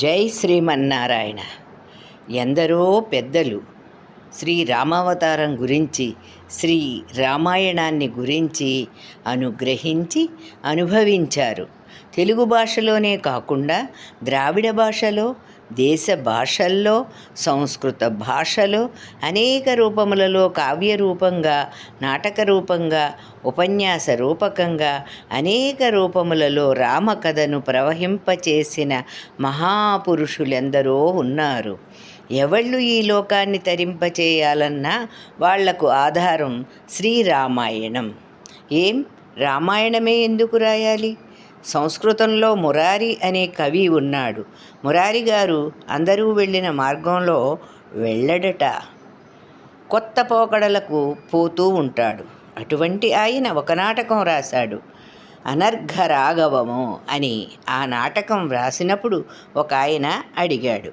జై శ్రీమన్నారాయణ. ఎందరో పెద్దలు శ్రీ రామావతారం గురించి శ్రీ రామాయణాన్ని గురించి అనుగ్రహించి అనుభవించారు. తెలుగు భాషలోనే కాకుండా ద్రావిడ భాషలో దేశ భాషల్లో సంస్కృత భాషలో అనేక రూపములలో కావ్య రూపంగా నాటక రూపంగా ఉపన్యాస రూపకంగా అనేక రూపములలో రామకథను ప్రవహింపచేసిన మహాపురుషులెందరో ఉన్నారు. ఎవళ్ళు ఈ లోకాన్ని తరింపచేయాలన్నా వాళ్ళకు ఆధారం శ్రీరామాయణం. ఏం? రామాయణమే ఎందుకు రాయాలి? సంస్కృతంలో మురారి అనే కవి ఉన్నాడు. మురారి గారు అందరూ వెళ్ళిన మార్గంలో వెళ్ళడట. కొత్త పోకడలకు పోతూ ఉంటాడు. అటువంటి ఆయన ఒక నాటకం రాశాడు. అనర్ఘ రాఘవము అని ఆ నాటకం వ్రాసినప్పుడు ఒక ఆయన అడిగాడు.